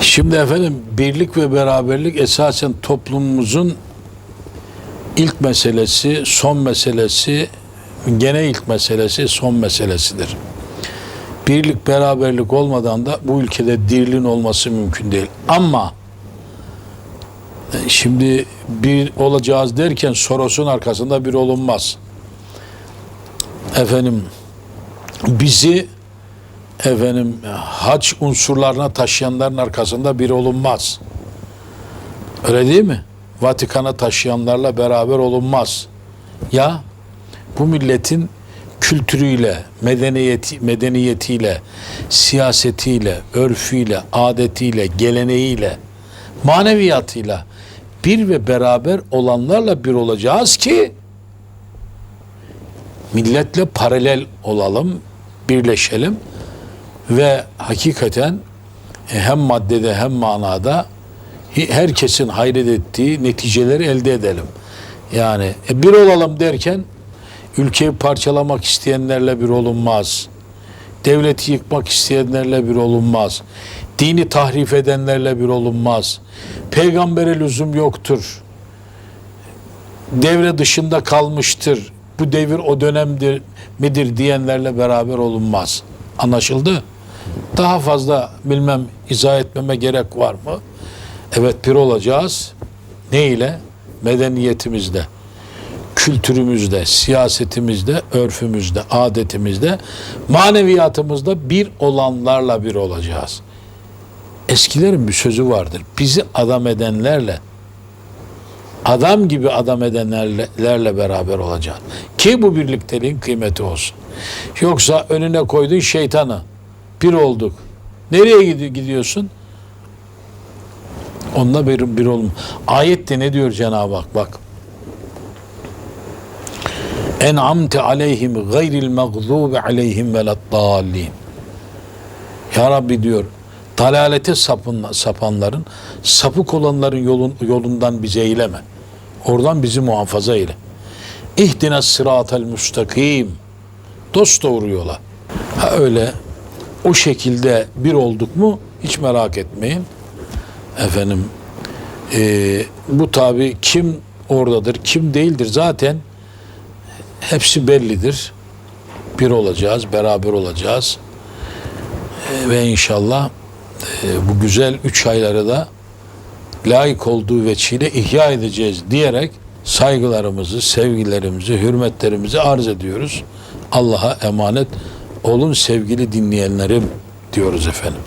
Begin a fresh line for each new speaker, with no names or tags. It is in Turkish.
Şimdi efendim birlik ve beraberlik esasen toplumumuzun ilk meselesi, son meselesi, gene ilk meselesi, son meselesidir. Birlik, beraberlik olmadan da bu ülkede diriliğin olması mümkün değil. Ama e, şimdi bir olacağız derken Soros'un arkasında bir olunmaz. Efendim bizi efendim hac unsurlarına taşıyanların arkasında bir olunmaz. Öyle değil mi? Vatikan'a taşıyanlarla beraber olunmaz. Ya bu milletin kültürüyle, medeniyeti, medeniyetiyle, siyasetiyle, örfüyle, adetiyle, geleneğiyle, maneviyatıyla bir ve beraber olanlarla bir olacağız ki milletle paralel olalım, birleşelim ve hakikaten e, hem maddede hem manada herkesin hayret ettiği neticeleri elde edelim. Yani e, bir olalım derken ülkeyi parçalamak isteyenlerle bir olunmaz. Devleti yıkmak isteyenlerle bir olunmaz. Dini tahrif edenlerle bir olunmaz. Peygambere lüzum yoktur. Devre dışında kalmıştır. Bu devir o dönemdir midir diyenlerle beraber olunmaz. Anlaşıldı? Daha fazla bilmem izah etmeme gerek var mı? Evet bir olacağız. Ne ile? Medeniyetimizde, kültürümüzde, siyasetimizde, örfümüzde, adetimizde, maneviyatımızda bir olanlarla bir olacağız. Eskilerin bir sözü vardır. Bizi adam edenlerle, adam gibi adam edenlerle beraber olacağız. Ki bu birlikteliğin kıymeti olsun. Yoksa önüne koyduğun şeytanı, bir olduk. Nereye gidi- gidiyorsun? Onunla bir, bir olma. Ayette ne diyor Cenab-ı Hak? Bak. En'amte aleyhim gayril mağzubi aleyhim veleddallin. Ya Rabbi diyor dalalete sapın, sapanların sapık olanların yolun, yolundan bizi eyleme. Oradan bizi muhafaza eyle. İhdine sıratel müstakim. Dost doğru yola. Ha öyle o şekilde bir olduk mu hiç merak etmeyin. Efendim e, bu tabi kim oradadır kim değildir zaten hepsi bellidir. Bir olacağız, beraber olacağız. E, ve inşallah e, bu güzel üç ayları da layık olduğu veçile ihya edeceğiz diyerek saygılarımızı, sevgilerimizi, hürmetlerimizi arz ediyoruz. Allah'a emanet olun sevgili dinleyenlerim diyoruz efendim.